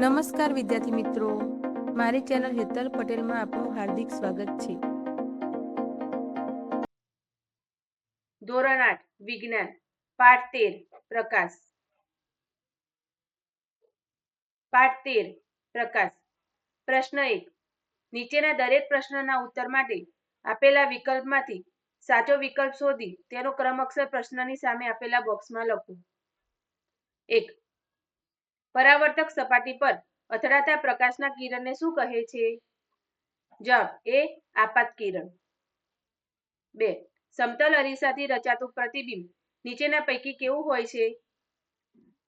નમસ્કાર વિદ્યાર્થી મિત્રો. મારી ચેનલ હેતલ પટેલમાં આપનું હાર્દિક સ્વાગત છે. ધોરણ આઠ, વિજ્ઞાન, પાઠ તેર, પ્રકાશ. પાઠ તેર, પ્રકાશ. પ્રશ્ન એક. નીચેના દરેક પ્રશ્નના ઉત્તર માટે આપેલા વિકલ્પમાંથી સાચો વિકલ્પ શોધી તેનો ક્રમ અક્ષર પ્રશ્નની સામે આપેલા બોક્સમાં લખો. એક. પરાવર્તક સપાટી પર અથડાતા પ્રકાશના કિરણને શું કહે છે? જવાબ એ આપાત કિરણ. બે સમતલ અરીસાથી રચાતું પ્રતિબિંબ નીચેના પૈકી કેવું હોય છે?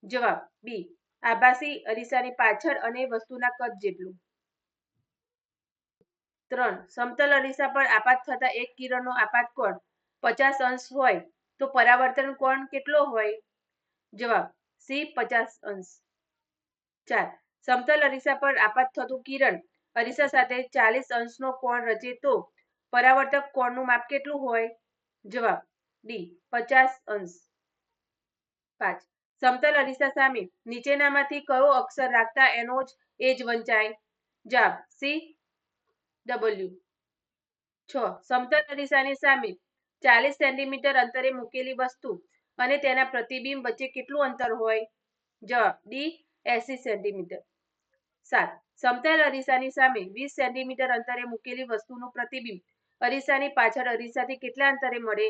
જવાબ બી આભાસી અરીસાની પાછળ અને વસ્તુના કદ જેટલું. ત્રણ, સમતલ અરીસા પર આપાત થતા એક કિરણનો આપાત કોણ? પચાસ અંશ હોય તો પરાવર્તન કોણ કેટલો હોય? જવાબ સી પચાસ અંશ. ચાર. સમતલ અરીસા પર આપાત થતું કિરણ. અરીસા સાથે ચાલીસ અંશનો કોણ રચે તો? પરાવર્તક કોણનું માપ કેટલું હોય? જવાબ. ડી પચાસ અંશ. પાંચ. સમતલ અરીસા સામે નીચેનામાંથી કયો અક્ષર રાખતા એનો જ એ વંચાય? જવાબ. સી ડબલ્યુ છ. સમતલ અરીસાની સામે ચાલીસ સેન્ટીમીટર અંતરે મૂકેલી વસ્તુ અને તેના પ્રતિબિંબ વચ્ચે કેટલું અંતર હોય? જવાબ. D AC centimetre. સાત, સમતલ અરીસાની સામે વીસ સેન્ટીમીટર અંતરે મૂકેલી વસ્તુનું પ્રતિબિંબ. અરીસાની પાછળ અરીસાથી કેટલા અંતરે મળે?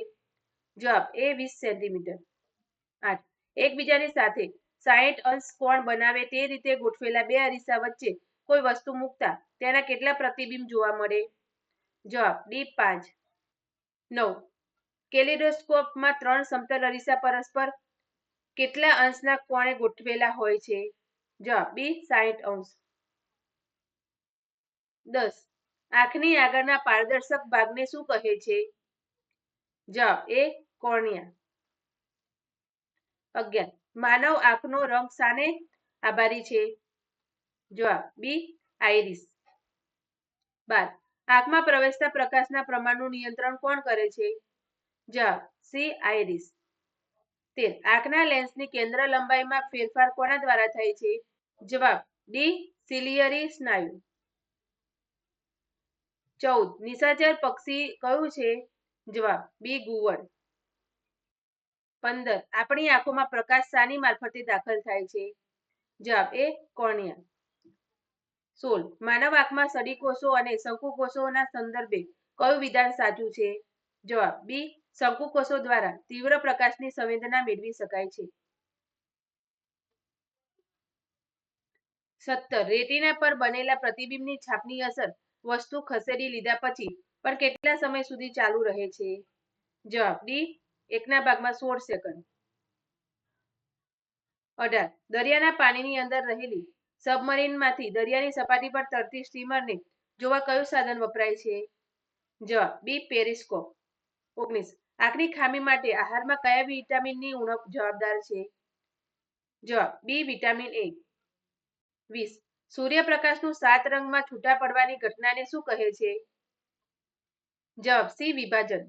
જવાબ, એ વીસ સેન્ટીમીટર. આઠ, એકબીજાની સાથે સાહીઠ અંશ કોણ બનાવે તે રીતે ગોઠવેલા બે અરીસા વચ્ચે કોઈ વસ્તુ મૂકતા તેના કેટલા પ્રતિબિંબ જોવા મળે? જવાબ, ડી, પાંચ. નવ, કેલિડોસ્કોપમાં ત્રણ સમતલ અરીસા પરસ્પર કેટલા અંશના કોણે ગોઠવેલા હોય છે? જવાબ બી સાહીઠ અંશ. દસ. આંખની આગળના પારદર્શક ભાગને શું કહે છે? જવાબ એ કોર્નિયા અગિયાર. માનવ આંખનો રંગ સાને આભારી છે. જવાબ બી આઈરિસ. બાર. આંખમાં પ્રવેશતા પ્રકાશના પ્રમાણનું નિયંત્રણ કોણ કરે છે? જવાબ સી આઈરિસ. તેર. આંખના લેન્સની કેન્દ્ર લંબાઈમાં ફેરફાર કોના દ્વારા થાય છે? જવાબ ડી સિલિયરી સ્નાયુ. ચૌદ, નિશાચર પક્ષી કયું છે? જવાબ બી ગુવર પંદર, આપણી આંખોમાં પ્રકાશ શાની મારફતે દાખલ થાય છે? જવાબ એ કોર્નિયા સોળ, માનવ આંખમાં સડીકોષો અને શંકુકોષોના સંદર્ભે કયું વિધાન સાચું છે? જવાબ બી, શંકુકોષો દ્વારા તીવ્ર પ્રકાશની સંવેદના મેળવી શકાય છે. સત્તર. રેટિના પર બનેલા પ્રતિબિંબની છાપની અસર વસ્તુ ખસેડી લીધા પછી પણ કેટલા સમય સુધી ચાલુ રહે છે? જવાબ ડી, એકના ભાગમાં સોળ સેકન્ડ. અઢાર. દરિયાના પાણીની અંદર રહેલી સબમરીનમાંથી દરિયાની સપાટી પર તરતી સ્ટીમરને જોવા કયું સાધન વપરાય છે? જવાબ બી પેરિસ્કોપ. ઓગણીસ. આંખની ખામી માટે આહારમાં કયા વિટામિનની ઉણપ જવાબદાર છે? જવાબ બી વિટામિન એ. વીસ. સૂર્યપ્રકાશનું સાત રંગમાં છૂટા પડવાની ઘટનાને શું કહે છે? જવાબ સી, વિભાજન.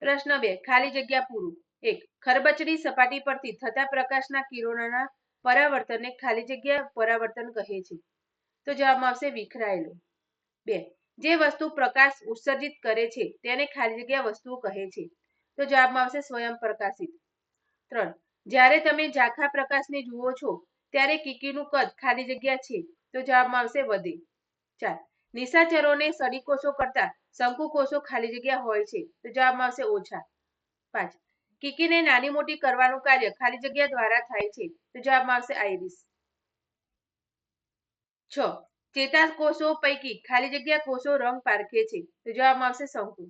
પ્રશ્ન બે, ખાલી જગ્યા પૂરું. એક, ખરબચડી સપાટી પરથી થતા પ્રકાશના કિરણોના પરાવર્તનને ખાલી જગ્યા પરાવર્તન કહે છે. તો જવાબમાં આવશે વિખરાયેલું. બે, જે વસ્તુ પ્રકાશ ઉત્સર્જિત કરે છે, તેને ખાલી જગ્યા વસ્તુઓ કહે છે. તો જવાબમાં આવશે સ્વયં પ્રકાશિત. ત્રણ, જ્યારે તમે ઝાંખા પ્રકાશને જુઓ છો ત્યારે કીકીનું કદ ખાલી જગ્યા છે, તો જવાબમાં આવશે વધે. ચાર, નિશાચરોને સડીકોષો કરતા શંકુકોષો ખાલી જગ્યા હોય છે, તો જવાબમાં આવશે ઓછા. પાંચ, કીકીને નાની મોટી કરવાનું કાર્ય ખાલી જગ્યા દ્વારા થાય છે, તો જવાબમાં આવશે આઈરિસ. છ, ચેતાકોષો પૈકી ખાલી જગ્યા કોષો રંગ પારખે છે, તો જવાબમાં આવશે શંકુ.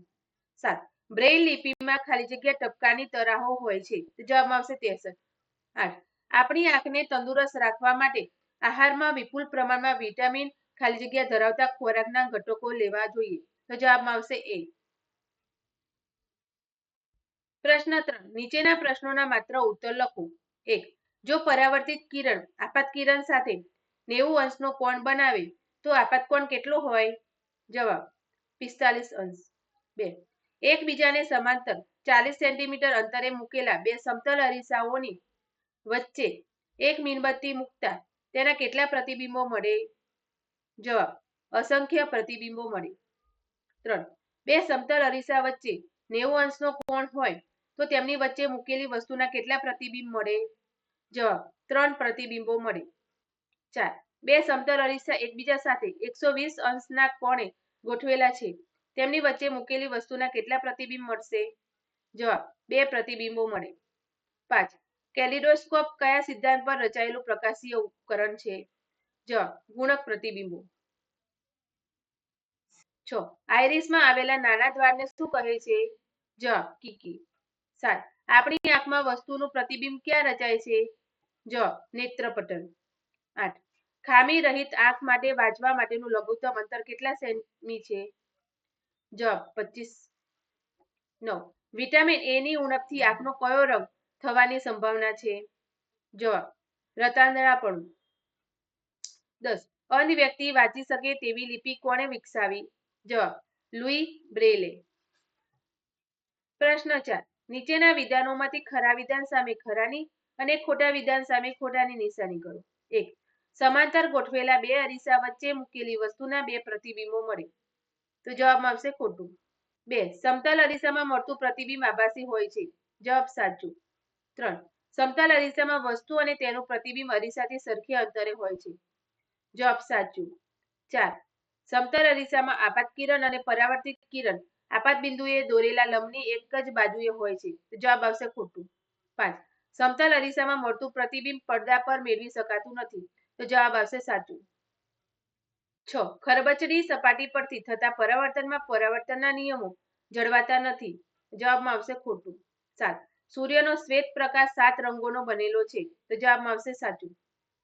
સાત, બ્રેઇલ લિપિમાં ખાલી જગ્યા ટપકાની તરાહો હોય છે, તો જવાબમાં આવશે તેસઠ. આઠ આપણી આંખને તંદુરસ્ત રાખવા માટે આહારમાં વિપુલ પ્રમાણમાં વિટામિન ખાલી જગ્યા ધરાવતા ખોરાકના ઘટકો લેવા જોઈએ. તો જવાબમાં આવશે એ. પ્રશ્ન ત્રણ. નીચેના પ્રશ્નોના માત્ર ઉત્તર લખો. એક. જો પરાવર્તિત કિરણ, આપાત કિરણ સાથે નેવું અંશનો કોણ બનાવે, તો આપાત કોણ કેટલો હોય? જવાબ. પિસ્તાલીસ અંશ. બે. એકબીજાને સમાંતર ચાલીસ સેન્ટીમીટર અંતરે મૂકેલા બે સમતલ અરીસાઓની વચ્ચે એક મીણબત્તી મૂકતા તેના કેટલા પ્રતિબિંબો મળે? જવાબ, અસંખ્ય પ્રતિબિંબો મળે. ત્રણ, બે સમતલ અરીસા વચ્ચે નેવું અંશનો કોણ હોય તો તેમની વચ્ચે મૂકેલી વસ્તુના કેટલા પ્રતિબિંબ મળે? જવાબ, ત્રણ પ્રતિબિંબો મળે. ચાર, બે સમતલ અરીસા એકબીજા સાથે એકસો વીસ અંશના કોણે ગોઠવેલા છે? તેમની વચ્ચે મૂકેલી વસ્તુના કેટલા પ્રતિબિંબ મળશે? જવાબ, બે પ્રતિબિંબો મળે. પાંચ કેલિડોસ્કોપ કયા સિદ્ધાંત પર રચાયેલું પ્રકાશીય ઉપકરણ છે? જ, ગુણક પ્રતિબિંબો. છ આઈરિસમાં આવેલા નાના દ્વારને શું કહે છે? જ કીકી સાત, આપણી આંખમાં વસ્તુનું પ્રતિબિંબ ક્યાં રચાય છે? જ, નેત્રપટલ. આઠ, ખામી રહિત આંખ માટે વાંચવા માટેનું લઘુત્તમ અંતર કેટલા સેમી છે? જ, પચીસ. નવ, વિટામિન એ ની ઉણપથી આંખનો કયો રંગ થવાની સંભાવના છે. જવાબ રતાંદળાપણું દસ અન્ય વ્યક્તિ વાંચી શકે તેવી લિપિ કોણે વિકસાવી? જવાબ, લુઈ બ્રેલે. પ્રશ્ન ચાર, નીચેના વિધાનોમાંથી ખરા વિધાન સામે ખરાની અને ખોટા વિધાન સામે ખોટાની નિશાની કરો. એક, સમાંતર ગોઠવેલા બે અરીસા વચ્ચે મૂકેલી વસ્તુના બે પ્રતિબિંબો મળે. તો જવાબમાં આવશે ખોટું. બે, સમતલ અરીસામાં મળતું પ્રતિબિંબ આભાસી હોય છે. જવાબ સાચું. ત્રણ. સમતલ અરીસામાં વસ્તુ અને તેનું પ્રતિબિંબ અરીસાથી સરખી અંતરે હોય છે. જવાબ સાચું. ચાર. સમતલ અરીસામાં આપાત કિરણ અને પરાવર્તિત કિરણ આપાત બિંદુએ દોરેલા લંબની એક જ બાજુએ હોય છે. જવાબ આવશે ખોટું. પાંચ. સમતલ અરીસામાં મળતું પ્રતિબિંબ પડદા પર મેળવી શકાતું નથી. તો જવાબ આવશે સાચું. છ. ખરબચડી સપાટી પરથી થતા પરાવર્તનમાં પરાવર્તનના નિયમો જળવાતા નથી. જવાબમાં આવશે ખોટું. સાત. સૂર્યનો શ્વેત પ્રકાશ સાત રંગોનો બનેલો છે. તો જવાબમાં આવશે સાચું.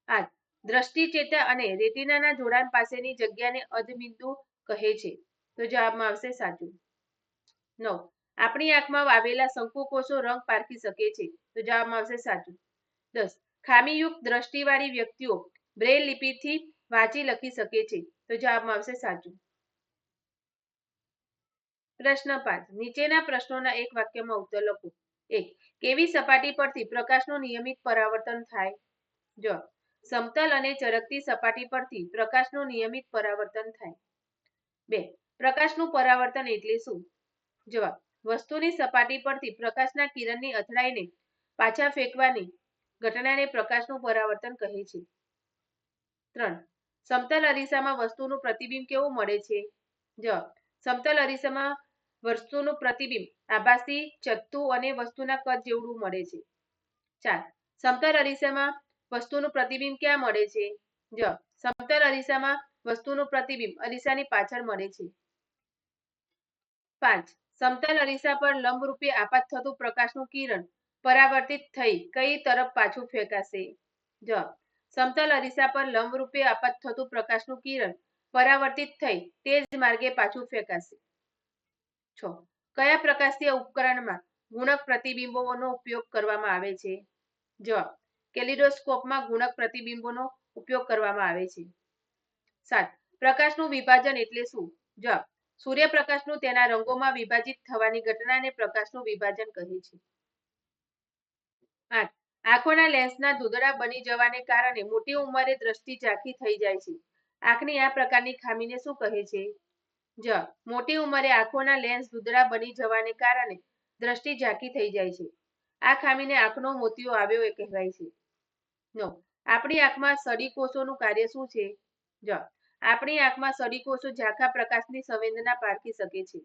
આઠ દ્રષ્ટિ ચેતા અને રેટિનાના જોડાણ પાસેની જગ્યાને અધબિંદુ કહે છે. તો જવાબમાં આવશે સાચું. નવ. આપણી આંખમાં આવેલા શંકુકોષો રંગ પારખી શકે છે. તો જવાબમાં આવશે સાચું. દસ. ખામીયુક્ત દ્રષ્ટિવાળી વ્યક્તિઓ બ્રેલ લિપિથી વાંચી લખી શકે છે. તો જવાબમાં આવશે સાચું. પ્રશ્ન પાંચ. નીચેના પ્રશ્નોના એક વાક્યમાં ઉત્તર લખો. એક, કેવી સપાટી પરથી પ્રકાશનું નિયમિત પરાવર્તન થાય? જો, સમતલ અને ચરકતી સપાટી પરથી પ્રકાશનું નિયમિત પરાવર્તન થાય. બે, પ્રકાશનું પરાવર્તન એટલે શું? જવાબ, વસ્તુની સપાટી પરથી પ્રકાશના કિરણની અથડાઈને પાછા ફેંકવાની ઘટનાને પ્રકાશનું પરાવર્તન કહે છે. ત્રણ, સમતલ અરીસામાં વસ્તુનું પ્રતિબિંબ કેવું મળે છે? જવાબ સમતલ અરીસામાં વસ્તુનું પ્રતિબિંબ આભાસી, ચત્તુ અને વસ્તુના કદ જેવડું મળે છે. ચાર, સમતલ અરીસામાં વસ્તુનું પ્રતિબિંબ ક્યાં મળે છે? જ, સમતલ અરીસામાં વસ્તુનું પ્રતિબિંબ અરીસાની પાછળ મળે છે. પાંચ, સમતલ અરીસા પર લંબરૂપે આપાત થતું પ્રકાશનું કિરણ પરાવર્તિત થઈ કઈ તરફ પાછું ફેંકાશે? જ, સમતલ અરીસા પર લંબરૂપે આપાત થતું પ્રકાશનું કિરણ પરાવર્તિત થઈ તે જ માર્ગે પાછું ફેંકાશે. છ કયા પ્રકાશીય ઉપકરણમાં ગુણક પ્રતિબિંબોનો ઉપયોગ કરવામાં આવે છે? જવાબ, કેલિડોસ્કોપમાં ગુણક પ્રતિબિંબોનો ઉપયોગ કરવામાં આવે છે. સાત, પ્રકાશનું વિભાજન એટલે શું? જવાબ, સૂર્યપ્રકાશનું તેના રંગોમાં વિભાજિત થવાની ઘટનાને પ્રકાશનું વિભાજન કહે છે. આઠ, આંખોના લેન્સના ધૂંધળા બની જવાને કારણે મોટી ઉંમરે દ્રષ્ટિ ઝાંખી થઈ જાય છે. આંખની આ પ્રકારની ખામીને શું કહે છે? જ. મોટી ઉંમરે આંખોના લેન્સ ધૂંધળા બની જવાને કારણે દ્રષ્ટિ ઝાંકી થઈ જાય છે. આ ખામીને આંખનો મોતિયો આવ્યો એ કહેવાય છે. નો. આપણી આંખમાં સડી કોષોનું કાર્ય શું છે? જ. આપણી આંખમાં સડી કોષો ઝાંખા પ્રકાશની સંવેદના પારખી શકે છે.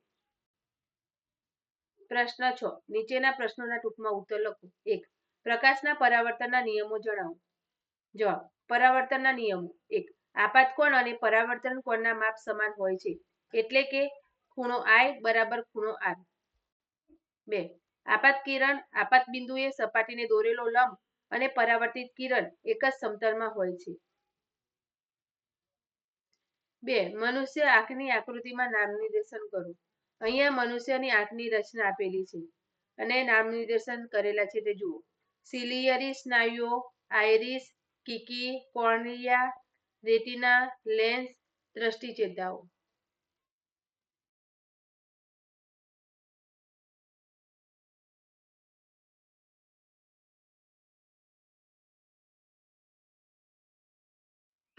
પ્રશ્ન છ. નીચેના પ્રશ્નોના ટૂંકમાં ઉત્તર લખો. એક. પ્રકાશના પરાવર્તનના નિયમો જણાવો. જવાબ પરાવર્તનના નિયમો. એક. આપાત કોણ અને પરાવર્તન કોણના માપ સમાન હોય છે? એટલે કે ખૂણો આઈ બરાબર ખૂણો આર બે. આપાત કિરણ આપાત બિંદુએ સપાટીને દોરેલો લંબ અને પરાવર્તિત કિરણ એક જ સમતલમાં હોય છે. બે. મનુષ્ય આંખની આકૃતિમાં નામ નિર્દેશન કરો. અહીંયા મનુષ્યની આંખની રચના આપેલી છે અને નામ નિર્દેશન કરેલા છે તે જુઓ. સિલિયરી સ્નાયુઓ, આઇરિસ, કિકી, કોર્નિયા, રેટિના, લેન્સ, દ્રષ્ટિચેતાઓ.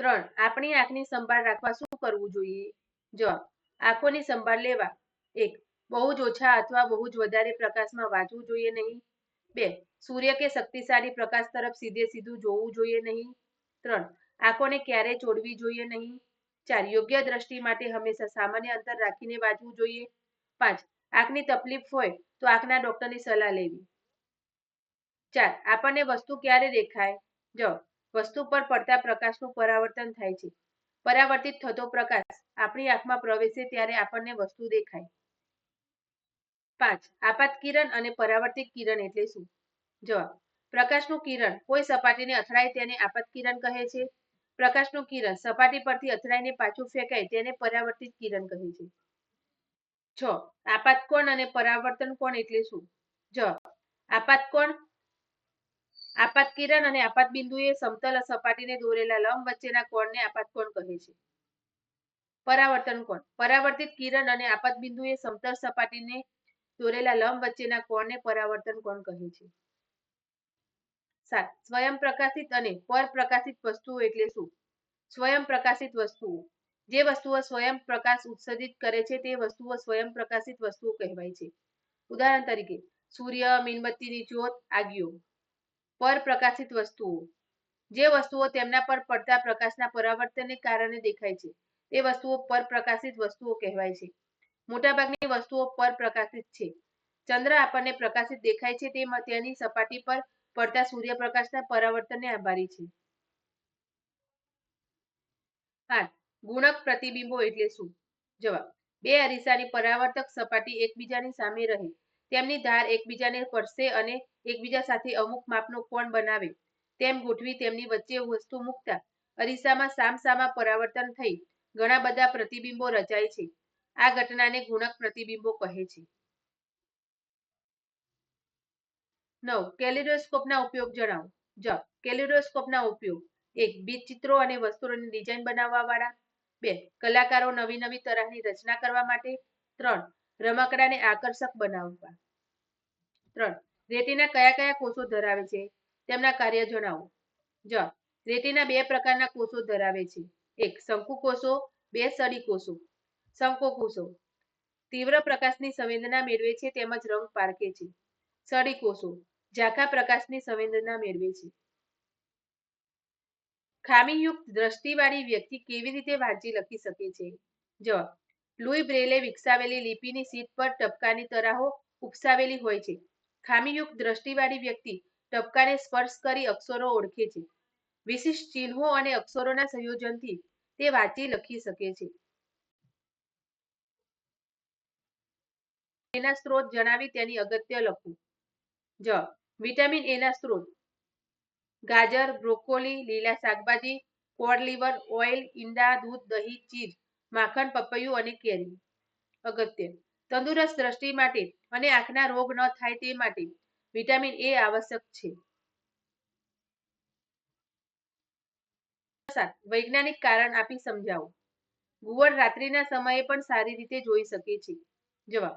ત્રણ, આપણી આંખની સંભાળ રાખવા શું કરવું જોઈએ? જવાબ, આંખોની સંભાળ લેવા. એક, બહુ જ ઓછા અથવા બહુ જ વધારે પ્રકાશમાં વાંચવું જોઈએ નહીં. બે, સૂર્ય કે શક્તિશાળી પ્રકાશ તરફ સીધે સીધું જોવું જોઈએ નહીં. ત્રણ, આંખોને ક્યારેય ચોડવી જોઈએ નહીં. ચાર, યોગ્ય દ્રષ્ટિ માટે હંમેશા સામાન્ય અંતર રાખીને વાંચવું જોઈએ. પાંચ, આંખની તકલીફ હોય તો આંખના ડોક્ટરની સલાહ લેવી. ચાર, આપણને વસ્તુ ક્યારે દેખાય? જો વસ્તુ પર પડતા પ્રકાશનું પરાવર્તન થાય છે. પરાવર્તિત થતો પ્રકાશ આપણી આંખમાં પ્રવેશે ત્યારે આપણને વસ્તુ દેખાય. પાંચ, આપાત કિરણ અને પરાવર્તિત કિરણ એટલે શું? જવાબ, પ્રકાશનું કિરણ કોઈ સપાટીને અથડાય તેને આપાત કિરણ કહે છે. પ્રકાશનું કિરણ સપાટી પરથી અથડાઈને પાછું ફેંકાય તેને પરાવર્તિત કિરણ કહે છે. છ, આપાત કોણ અને પરાવર્તન કોણ એટલે શું? જવાબ, આપાત કોણ આપાત કિરણ અને આપાત બિંદુએ સમતલ સપાટીને દોરેલા લંબ વચ્ચેના કોણને આપાત કોણ કહે છે? પરાવર્તન કોણ? પરાવર્તિત કિરણ અને આપાત બિંદુએ સમતલ સપાટીને દોરેલા લંબ વચ્ચેના કોણને પરાવર્તન કોણ કહે છે? સાત. સ્વયં પ્રકાશિત અને પરપ્રકાશિત વસ્તુઓ એટલે શું? સ્વયં પ્રકાશિત વસ્તુઓ. જે વસ્તુઓ સ્વયં પ્રકાશ ઉત્સર્જિત કરે છે, તે વસ્તુઓ સ્વયં પ્રકાશિત વસ્તુઓ કહેવાય છે. ઉદાહરણ તરીકે, સૂર્ય, મીણબત્તીની જ્યોત, આગિયો. પરપ્રકાશિત વસ્તુઓ. જે વસ્તુઓ તેમના પર પડતા પ્રકાશના પરાવર્તનને કારણે દેખાય છે, તે વસ્તુઓ પર પ્રકાશિત વસ્તુઓ કહેવાય છે. મોટાભાગની વસ્તુઓ પર પ્રકાશિત છે. ચંદ્ર આપણને પ્રકાશિત દેખાય છે, તે તેની સપાટી પર પડતા સૂર્યપ્રકાશના પરાવર્તનને આભારી છે. આઠ ગુણક પ્રતિબિંબો એટલે શું? જવાબ, બે અરીસાની પરાવર્તક સપાટી એકબીજાની સામે રહે. તેમની ધાર એકબીજાને સ્પર્શે અને એકબીજા સાથે અમુક માપનો કોણ બનાવે. તેમ ગોઠવી તેમની વચ્ચે વસ્તુ મૂકતા અરીસામાં સામસામા પરાવર્તન થઈ ઘણા બધા પ્રતિબિંબો રચાય છે. આ ઘટનાને ગુણક પ્રતિબિંબો કહે છે. નવ. કેલિડોસ્કોપના ઉપયોગ જણાવો. જ. કેલિડોસ્કોપના ઉપયોગ. એક બીજ ચિત્રો અને વસ્તુઓની ડિઝાઇન બનાવવા વાળા બે, કલાકારો નવી નવી તરહની રચના કરવા માટે. ત્રણ રમકડાને આકર્ષક બનાવવા. ત્રણ, રેતીના કયા કયા કોષો ધરાવે છે? તેમના કાર્ય જણાવો. જ, રેતીના બે પ્રકારના કોષો ધરાવે છે. એક, શંકુ કોષો, બે સડી કોષો. શંકુ કોષો તીવ્ર પ્રકાશની સંવેદના મેળવે છે તેમજ રંગ પારખે છે. સડી કોષો ઝાંખા પ્રકાશની સંવેદના મેળવે છે. ખામીયુક્ત દ્રષ્ટિવાળી વ્યક્તિ કેવી રીતે વાંચી લખી શકે છે? જવાબ લુઈ બ્રેલે વિકસાવેલી લિપિની સીટ પર ટપકાની તરાહો ઉપસાવેલી હોય છે. ખામીયુક્ત દ્રષ્ટિવાળી વ્યક્તિ ટપકાને સ્પર્શ કરી અક્ષરો ઓળખે છે. વિશિષ્ટ ચિહ્નો અને અક્ષરોના સંયોજનથી તે વાંચી લખી શકે છે. એના સ્ત્રોત જણાવી તેની અગત્ય લખવું. જ. વિટામિન એના સ્ત્રોત. ગાજર, બ્રોકોલી, લીલા શાકભાજી, કોડ લીવર, ઓઇલ, ઈંડા, દૂધ, દહીં, ચીઝ. માખણ, પપૈયું અને કેરી અગત્ય. તંદુરસ્ત દ્રષ્ટિ માટે અને આંખના રોગ ન થાય તે માટે વિટામિન એ આવશ્યક છે. વૈજ્ઞાનિક કારણ આપી સમજાવો. ઘુવડ રાત્રિના સમયે પણ સારી રીતે જોઈ શકે છે. જવાબ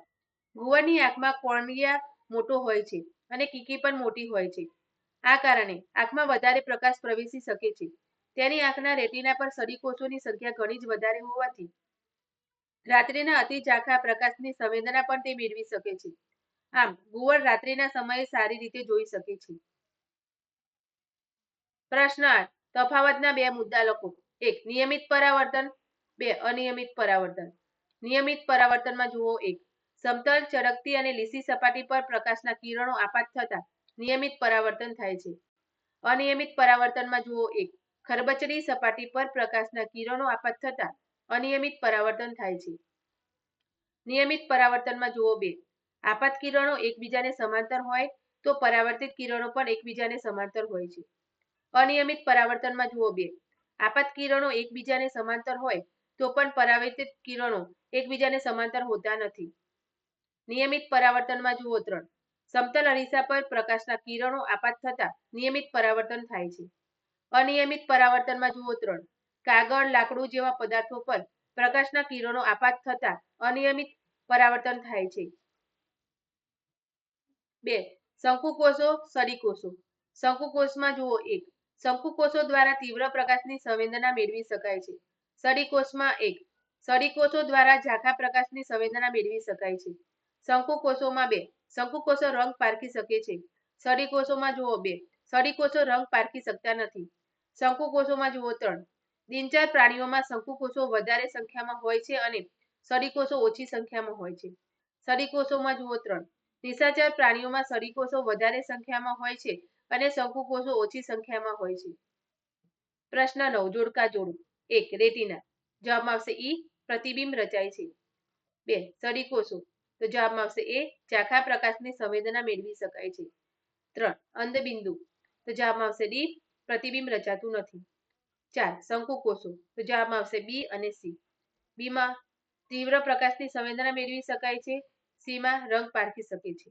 ઘુવડની આંખમાં કોર્નિયા મોટો હોય છે અને કીકી પણ મોટી હોય છે. આ કારણે આંખમાં વધારે પ્રકાશ પ્રવેશી શકે છે. તેની આંખના રેટિના પર સળીકોષોની સંખ્યા ઘણી જ વધારે હોવાથી રાત્રિના અતિ ઝાંખા પ્રકાશની સંવેદના પણ તે મેળવી શકે છે. આમ ઘુવડ રાત્રિના સમયે સારી રીતે જોઈ શકે છે. પ્રશ્ન તફાવતના બે મુદ્દા લખો. એક, નિયમિત પરાવર્તન. બે, અનિયમિત પરાવર્તન. નિયમિત પરાવર્તનમાં જુઓ એક, સમતલ, ચળકતી અને લીસી સપાટી પર પ્રકાશના કિરણો આપાત થતા નિયમિત પરાવર્તન થાય છે. અનિયમિત પરાવર્તનમાં જુઓ એક ખરબચડી સપાટી પર પ્રકાશના કિરણો આપાત થતા અનિયમિત પરાવર્તન થાય છે. નિયમિત પરાવર્તનમાં જુઓ બે, આપાત કિરણો એકબીજાને સમાંતર હોય તો પરાવર્તિત કિરણો પણ એકબીજાને સમાંતર હોય છે. અનિયમિત પરાવર્તનમાં જુઓ બે, આપાત કિરણો એકબીજાને સમાંતર હોય તો પણ પરાવર્તિત કિરણો એકબીજાને સમાંતર હોતા નથી. નિયમિત પરાવર્તનમાં જુઓ ત્રણ, સમતલ અરીસા પર પ્રકાશના કિરણો આપાત થતા નિયમિત પરાવર્તન થાય છે. અનિયમિત પરાવર્તનમાં જુઓ ત્રણ. કાગળ, લાકડું જેવા પદાર્થો પર પ્રકાશના કિરણો આપાત થતા અનિયમિત પરાવર્તન થાય છે. બે. શંકુકોષો, સરીકોષો. શંકુકોષમાં જુઓ એક. શંકુકોષો દ્વારા તીવ્ર પ્રકાશની સંવેદના મેળવી શકાય છે. સરીકોષમાં એક. સરીકોષો દ્વારા ઝાંખા પ્રકાશની સંવેદના મેળવી શકાય છે. શંકુકોષોમાં બે. શંકુકોષો રંગ પારખી શકે છે. સરીકોષોમાં જુઓ બે. સળીકોષો રંગ પારખી શકતા નથી. શંકુકોષોમાં જુઓ ત્રણ. દિનચાર પ્રાણીઓમાં શંકુકોષો વધારે સંખ્યામાં હોય છે અને સળીકોષો ઓછી સંખ્યામાં હોય છે. સળીકોષોમાં જુઓ ત્રણ. નિશાચર પ્રાણીઓમાં સળીકોષો વધારે સંખ્યામાં હોય છે અને શંકુકોષો ઓછી સંખ્યામાં હોય છે. પ્રશ્ન નવ. જોડકા જોડું. એક. રેટિના. જવાબમાં આવશે ઈ. પ્રતિબિંબ રચાય છે. બે. સળીકોષો તો જવાબમાં આવશે એ. ઝાંખા પ્રકાશની સંવેદના મેળવી શકાય છે. ત્રણ. અંધબિંદુ તો જવાબમાં આવશે ડી, પ્રતિબિંબ રચાતું નથી. ચાર શંકુકોષો તો જવાબમાં આવશે બી અને સી. બીમાં તીવ્ર પ્રકાશની સંવેદના મેળવી શકાય છે. સીમાં રંગ પારખી શકે છે.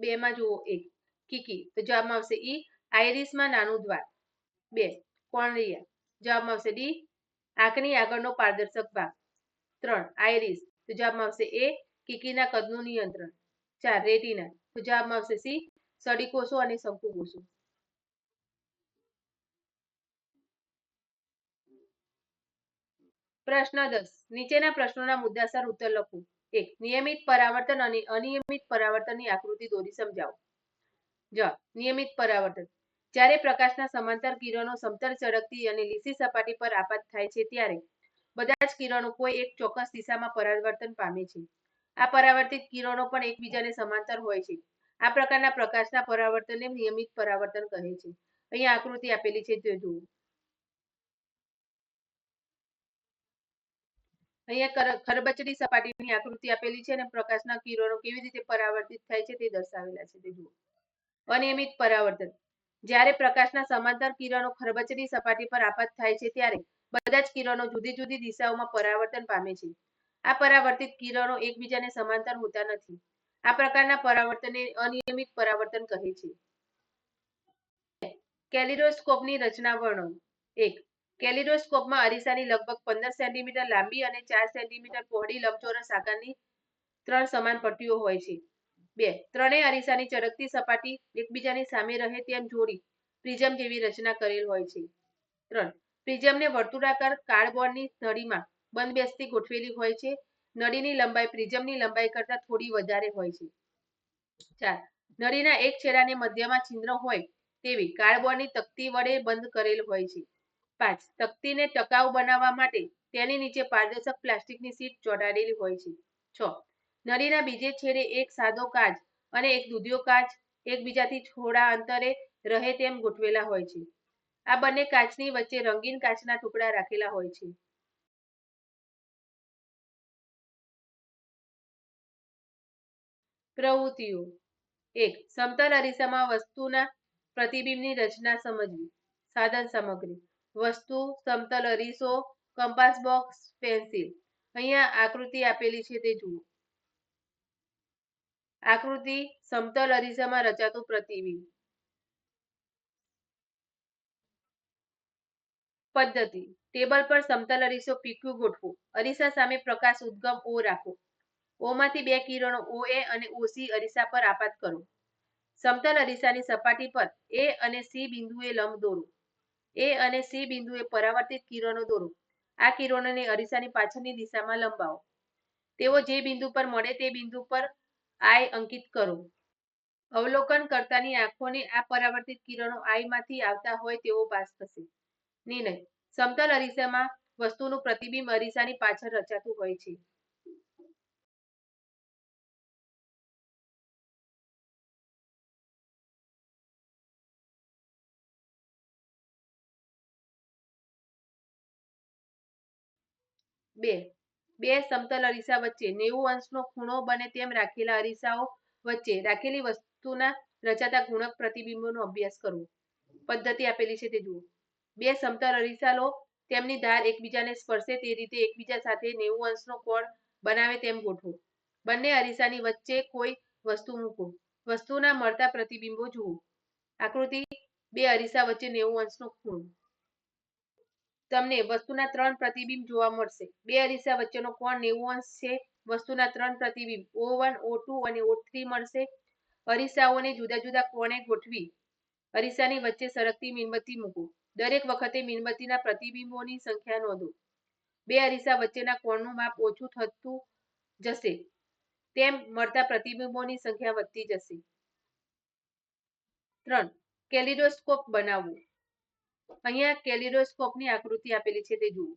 બે માં જુઓ એક. કીકી. તો જવાબમાં આવશે ઈ આઈરિસમાં નાનું દ્વાર. બે, કોણરિયા. જવાબમાં આવશે ડી, આંખની આગળનો પારદર્શક ભાગ. ત્રણ આઈરિસ તો જવાબમાં આવશે એ, કીકીના કદનું નિયંત્રણ. ચાર, રેટીના. તો જવાબમાં આવશે સી સળીકોષો અને શંકુકોષો પ્રશ્ન દસ. નીચેના પ્રશ્નોના મુદ્દાસર ઉત્તર લખો. એક. નિયમિત પરાવર્તન અને અનિયમિત પરાવર્તનની આકૃતિ દોરી સમજાવો. જ. નિયમિત પરાવર્તન. જ્યારે પ્રકાશના સમાંતર કિરણો સમતલ ચળકતી અને લીસી સપાટી પર આપાત થાય છે ત્યારે બધા જ કિરણો કોઈ એક ચોક્કસ દિશામાં પરાવર્તન પામે છે. આ પરાવર્તિત કિરણો પણ એકબીજાને સમાંતર હોય છે. આ પ્રકારના પ્રકાશના પરાવર્તનને નિયમિત પરાવર્તન કહે છે. અહીંયા આકૃતિ આપેલી છે તે જુઓ. અહીંયા ખરબચડી સપાટીની આકૃતિ આપેલી છે અને પ્રકાશના કિરણો કેવી રીતે પરાવર્તિત થાય છે તે દર્શાવેલા છે તે જુઓ. અનિયમિત પરાવર્તન. જ્યારે પ્રકાશના સમાંતર કિરણો ખરબચડી સપાટી પર આપાત થાય છે ત્યારે બધા જ કિરણો જુદી જુદી દિશાઓમાં પરાવર્તન પામે છે. આ પરાવર્તિત કિરણો એકબીજાને સમાંતર હોતા નથી. આ પ્રકારના પરાવર્તનને અનિયમિત પરાવર્તન કહે છે. કેલિરોસ્કોપની રચના વર્ણો. એક, કેલિરોસ્કોપમાં અરીસાની લગભગ પંદર સેન્ટીમીટર લાંબી અને ચાર સેન્ટીમીટર પહોળી લંબચોરસ આકારની ત્રણ સમાન પટ્ટીઓ હોય છે. બે, ત્રણેય અરીસાની ચળકતી સપાટી એકબીજાની સામે રહે તેમ જોડી પ્રિઝમ જેવી રચના કરેલ હોય છે. ત્રણ, પ્રિઝમને વર્તુળાકાર કાર્ડબોર્ડની નળીમાં બંધબેસતી ગોઠવેલી હોય છે નળીની લંબાઈ, પ્રિઝમની લંબાઈ કરતાં થોડી વધારે હોય છે. ચાર નળીના એક છેડાને મધ્યમાં છિદ્ર હોય તેવી કાર્ડબોર્ડની તકતી વડે બંધ કરેલ હોય છે. પાંચ, તકતીને ટકાઉ બનાવવા માટે તેની નીચે પારદર્શક પ્લાસ્ટિકની શીટ ચોટાડેલી હોય છે. છ, નળીના બીજે છેડે એક સાદો કાચ અને એક દૂધિયો કાચ એકબીજાથી થોડા અંતરે રહે તેમ ગોઠવેલા હોય છે. આ બંને કાચની વચ્ચે રંગીન કાચના ટુકડા રાખેલા હોય છે. પ્રવૃત્તિઓ. એક, સમતલ અરીસામાં વસ્તુના પ્રતિબિંબની રચના સમજવી. સાધન સામગ્રી. વસ્તુ, સમતલ અરીસો કંપાસ બોક્સ પેન્સિલ અહીંયા આકૃતિ આપેલી છે તે જુઓ. આકૃતિ સમતલ અરીસામાં રચાતું પ્રતિબિંબ. પદ્ધતિ. ટેબલ પર સમતલ અરીસો પીક્યુ ગોઠવો. અરીસા સામે પ્રકાશ ઉદ્ગમ ઓ રાખો. ઓમાંથી બે કિરણો ઓએ અને ઓસી અરીસા પર આપાત કરો. સમતલ અરીસાની સપાટી પર એ અને સી બિંદુએ લંબ દોરો. એ અને સી બિંદુએ પરાવર્તિત કિરણો દોરો. આ કિરણોને અરીસાની પાછળની દિશામાં લંબાવો. તેઓ જે બિંદુ પર મળે તે બિંદુ પર આઈ અંકિત કરો. અવલોકન કરતાની આંખોને આ પરાવર્તિત કિરણો આયમાંથી આવતા હોય તેવો પાસ થશે. નિર્ણય. સમતલ અરીસામાં વસ્તુનું પ્રતિબિંબ અરીસાની પાછળ રચાતું હોય છે. બે બે સમતલ અરીસા વચ્ચે નેવું અંશનો ખૂણો બને તેમ રાખેલા અરીસાઓ વચ્ચે રાખેલી વસ્તુના રચાતા ગુણક પ્રતિબિંબોનો અભ્યાસ કરવો. પદ્ધતિ આપેલી છે તે જુઓ. બે સમતલ અરીસા લો, તેમની ધાર એકબીજાને સ્પર્શે તે રીતે એકબીજા સાથે નેવું અંશનો કોણ બનાવે તેમ ગોઠવો. બંને અરીસાની વચ્ચે કોઈ વસ્તુ મૂકો. વસ્તુના મળતા પ્રતિબિંબો જુઓ. આકૃતિ બે અરીસા વચ્ચે નેવું અંશનો ખૂણો. તમને વસ્તુના ત્રણ પ્રતિબિંબ જોવા મળશે. બે અરીસા વચ્ચેનો કોણ નેવું અંશ છે? વસ્તુના ત્રણ પ્રતિબિંબ ઓ વન, ઓ ટુ અને ઓ થ્રી મળશે. અરીસાઓને જુદા જુદા કોણે ગોઠવી? અરીસાની વચ્ચે સરકતી મીણબત્તી મૂકો. દરેક વખતે મીણબત્તીના પ્રતિબિંબોની સંખ્યા નોંધો. બે અરીસા વચ્ચેના કોણનું માપ ઓછું થતું જશે. તેમ મળતા પ્રતિબિંબોની સંખ્યા વધતી જશે. ત્રણ. કેલિડોસ્કોપ બનાવવું. અહીંયા કેલિડોસ્કોપની આકૃતિ આપેલી છે તે જુઓ.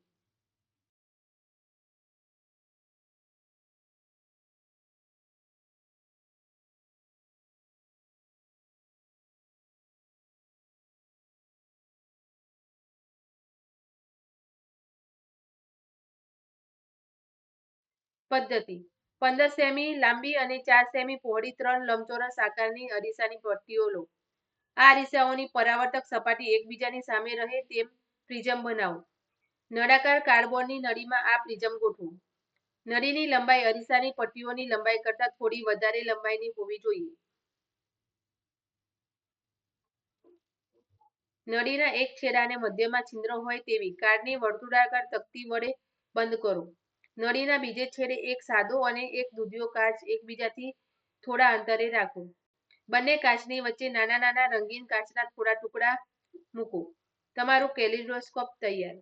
પદ્ધતિ. પંદર સેમી લાંબી અને ચાર સેમી પહોળી ત્રણ લંબચોરસ આકારની અરીસાની પટ્ટીઓ લો. આ અરીસાઓની પરાવર્તક સપાટી એકબીજાની સામે રહે તેમ પ્રિઝમ બનાવો. નળાકાર કાર્બનની નળીમાં આ પ્રિઝમ ગોઠવો. નળીની લંબાઈ અરીસાની પટ્ટીઓની લંબાઈ કરતાં થોડી વધારે લંબાઈની હોવી જોઈએ. નળીના એક છેડાને મધ્યમાં છિદ્ર હોય તેવી કાર્ડની વર્તુળાકાર તકતી વડે બંધ કરો. નળીના બીજે છેડે એક સાદો અને એક દૂધિયો કાચ એકબીજાથી થોડા અંતરે રાખો. બંને કાચની વચ્ચે નાના નાના રંગીન કાચના થોડા ટુકડા મૂકો. તમારું કેલિડોસ્કોપ તૈયાર.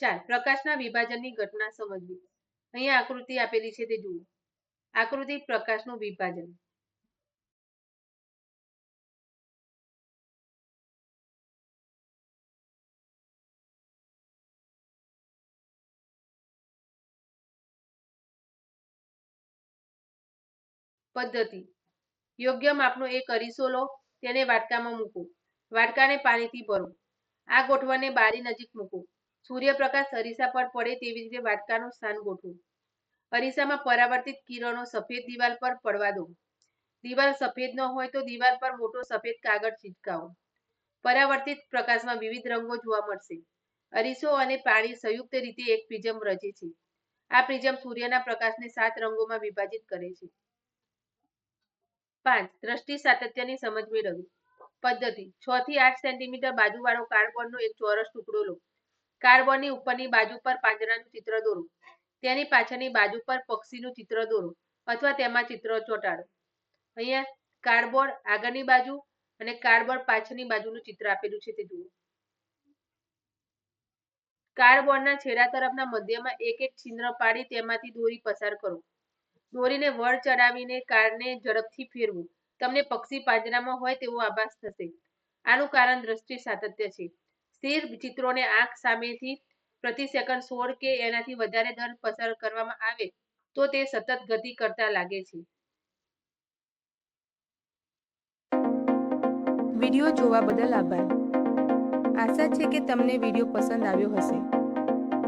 ચાર પ્રકાશના વિભાજનની ઘટના સમજવી. અહીંયા આકૃતિ આપેલી છે તે જુઓ. આકૃતિ પ્રકાશનું વિભાજન. પદ્ધતિ. યોગ્ય માપનો એક અરીસો લો, તેને વાટકામાં મૂકો. વાટકાને પાણીથી ભરો. આ ગોઠવણને બારી નજીક મૂકો. સૂર્યપ્રકાશ અરીસા પર પડે તેવી રીતે વાટકાનું સ્થાન ગોઠવો. અરીસામાં પરાવર્તિત કિરણો સફેદ દિવાલ પર પડવા દો. દિવાલ સફેદ ન હોય તો દિવાલ પર મોટો સફેદ કાગળ ચિપકાવો. પરાવર્તિત પ્રકાશમાં વિવિધ રંગો જોવા મળશે. અરીસો અને પાણી સંયુક્ત રીતે એક પ્રિઝમ રચે છે. આ પ્રિઝમ સૂર્યના પ્રકાશને સાત રંગોમાં વિભાજિત કરે છે. પાંચ, દ્રષ્ટિ સાતત્યની સમજ મેળવવી. પદ્ધતિ, છ થી આઠ સેન્ટીમીટર બાજુવાળો કાર્ડબોર્ડનો એક ચોરસ ટુકડો લો. કાર્ડબોર્ડની ઉપરની બાજુ પર પાંજરાનું ચિત્ર દોરો. તેની પાછળની બાજુ પર પક્ષીનું ચિત્ર દોરો અથવા તેમાં ચિત્ર ચોંટાડો. અહીંયા કાર્ડબોર્ડ આગળની બાજુ અને કાર્ડબોર્ડ પાછળની બાજુનું ચિત્ર આપેલું છે તે જુઓ. કાર્ડબોર્ડના છેડા તરફના મધ્યમાં એક એક છિદ્ર પાડી તેમાંથી દોરી પસાર કરો. દોરીને વળ ચડાવીને કારને ઝડપથી ફેરવું. તમને પક્ષી પાંજરામાં હોય તેવો આભાસ થશે. આનું કારણ દ્રષ્ટિ સાતત્ય છે. સ્થિર ચિત્રોને આંખ સામેથી પ્રતિ સેકન્ડ સોળ કે એનાથી વધારે દર પસાર કરવામાં આવે, તો તે સતત ગતિ કરતા લાગે છે. વીડિયો જોવા બદલ આભાર. આશા છે કે તમને વીડિયો પસંદ આવ્યો હશે.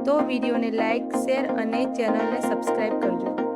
તો વિડીયોને લાઈક, શેર અને ચેનલને સબસ્ક્રાઈબ કરજો.